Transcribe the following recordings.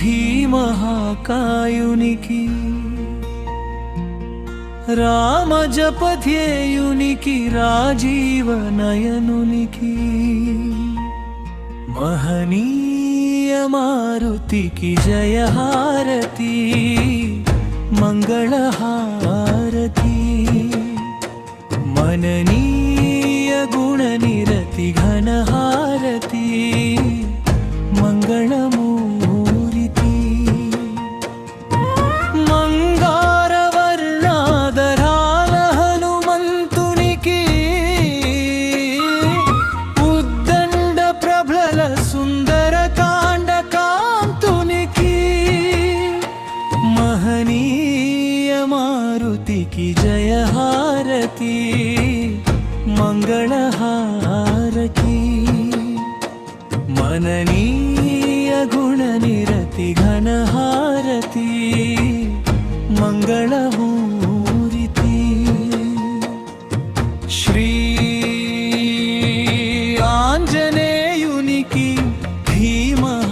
ధీమహాకాయునికి రామజపధ్యేయునికి రాజీవ నయనునికి మహనీయ మారుతికి జయహారతి మంగళహారతి మననీయ గుణనిరతి మననీయ గుణనిరతి ఘనహారతి మంగళమూరితి శ్రీ ఆంజనేయునికి భీమహాకాయునికి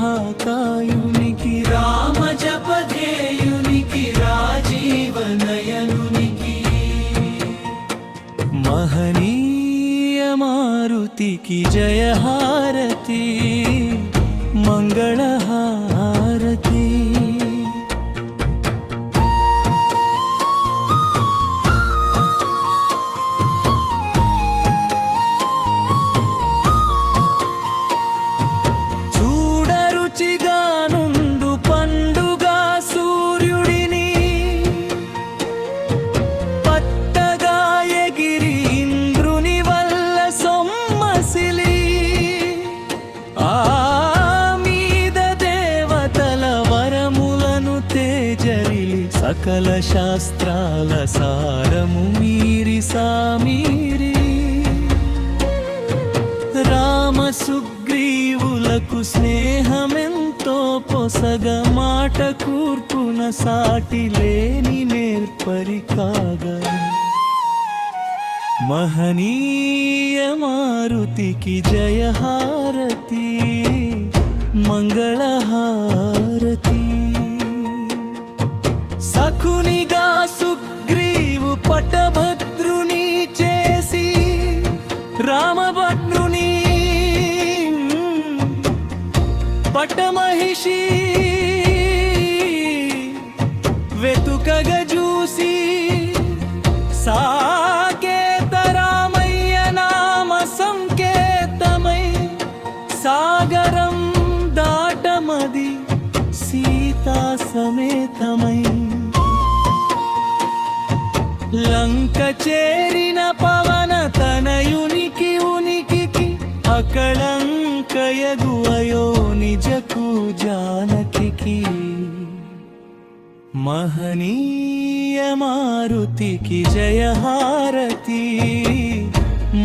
రామజపధేయునికి రాజీవ నయనునికి మహనీయ మారుతికి జయహారతి సకల శాస్త్రాల సారము మీరి సామీరి. రామ సుగ్రీవులకు స్నేహమెంతో పొసగ మాట కూర్పున సాటి లేని నేర్పరి కాగా మహనీయ మారుతికి జయహారతి మంగళహారతి. సఖునిగా సుగ్రీవు పటభద్రుని చేసి రామభద్రుని పటమహిషి వెతుకగ లంక చేరిన పవన తనయునికి ఉనికికి అకళంకయగు అయో నిజకు జానకి మహనీయ మారుతికి జయహారతి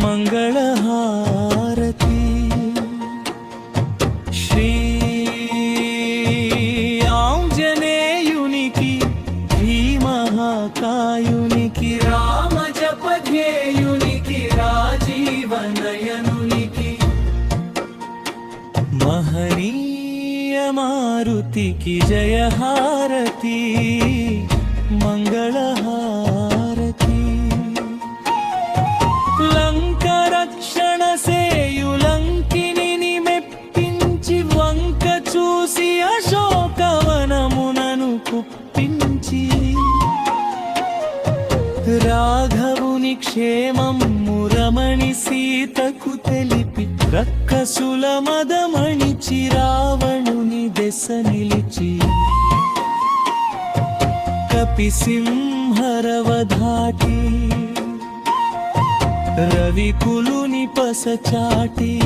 మంగళహార భీమహాకాయునికి రామజపధ్యేయునికి రాజీవ నయనునికి మహనీయ మారుతికి జయహారతి మంగళహారతి. లంక రక్షణ సేయులంకిని మెప్పించి వంక చూసి అశోకవనమునను కుప్పించి. రాఘవుని క్షేమం మురమణి సీతకు తెలిపి రక్కసుల మదమణిచి రావణుని దెస నిలిచి. కపిసింహరవధాటి రవికులుని పసచాటి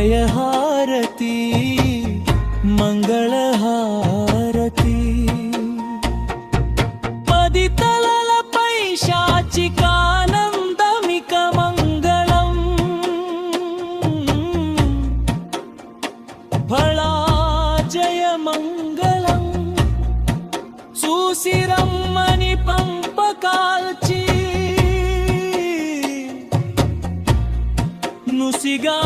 విజయహారతి మంగళహారతి పది తలలపై శాచికానందమిక మంగళం ఫళాజయ మంగళం చూసిరమ్మని పంపకాల్చ బలిగా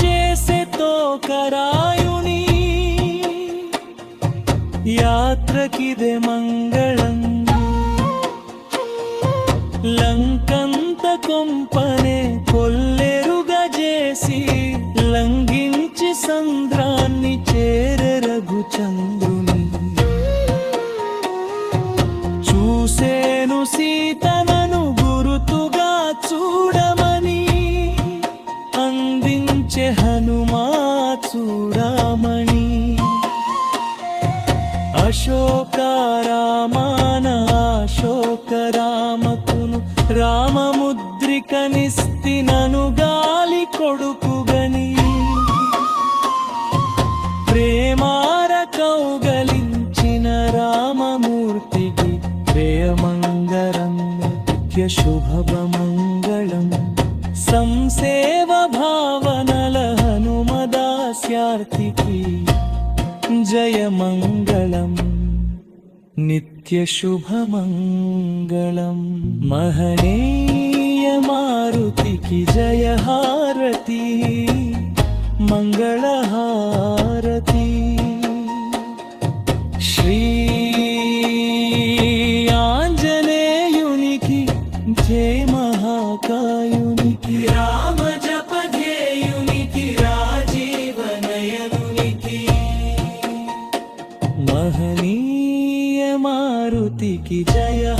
చేసే తోకరాయుని యాత్రకిదే మంగళం. లంకంత కొంపనే కొల్లెరుగా చేసి లంఘించి సంద్రాన్ని చేర రఘుచంద్ర చూడమణి అశోకారామాన అశోకరామకును రామముద్రికనిస్తినను గాలి కొడుకుగని. ప్రేమార కౌగలించిన రామమూర్తికి ప్రేమంగళం నిత్య హనుమదాస్యార్తికి జయమంగళం నిత్యశుభమంగళం మహనీయ మారుతికి జయహారతి మంగళహారతి. శ్రీ ఆంజనేయునికి జయ మహాకాయునికి. మారుతికి